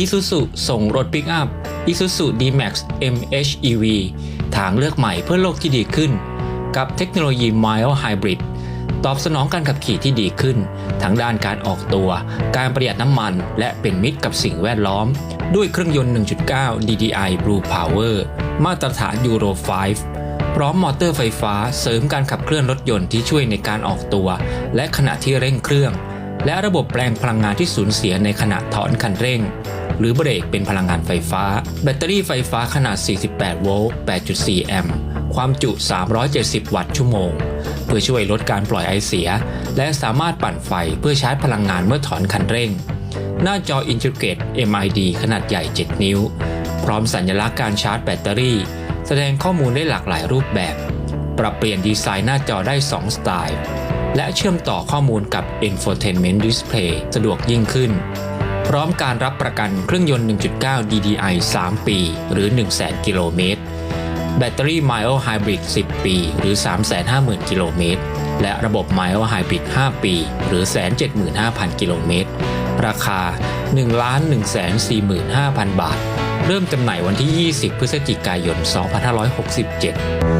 Isuzu ส่งรถปิกอัพ Isuzu D-Max MHEV ทางเลือกใหม่เพื่อโลกที่ดีขึ้น กับเทคโนโลยี Mild Hybrid ตอบสนองการขับขี่ที่ดีขึ้น ทั้งด้านการออกตัว การประหยัดน้ำมันและเป็นมิตรกับสิ่งแวดล้อม ด้วยเครื่องยนต์ 1.9 DDI Blue Power มาตรฐาน Euro 5พร้อมมอเตอร์ไฟฟ้าเสริมการขับเคลื่อนรถยนต์ที่ช่วยในการออกตัว และขณะที่เร่งเครื่อง และระบบแปลงพลังงานที่สูญเสียในขณะถอนคันเร่ง หรือเบรกเป็นพลังงานไฟฟ้า แบตเตอรี่ไฟฟ้าขนาด 48 โวลต์ 8.4 แอมป์ ความจุ 370 วัตต์ชั่วโมง เพื่อช่วยลดการปล่อยไอเสีย และสามารถปั่นไฟเพื่อชาร์จพลังงานเมื่อถอนคันเร่ง หน้าจอ Integrate MID ขนาดใหญ่ 7 นิ้ว พร้อมสัญลักษณ์การชาร์จแบตเตอรี่ แสดงข้อมูลได้หลากหลายรูปแบบ ปรับเปลี่ยนดีไซน์หน้าจอได้ 2 สไตล์และเชื่อมต่อข้อมูลกับ Infotainment Display สะดวกยิ่งขึ้น ร้อมการรับประกันเครื่องยนต์ 1.9 DDI 3 ปี หรือ 100,000 กิโลเมตร แบตเตอรี่ Mild Hybrid 10 ปี หรือ 350,000 กิโลเมตร และระบบ Mild Hybrid 5 ปี หรือ 175,000 กิโลเมตร ราคา 1,145,000 บาท เริ่มจำหน่ายวันที่ 20 พฤศจิกายน 2567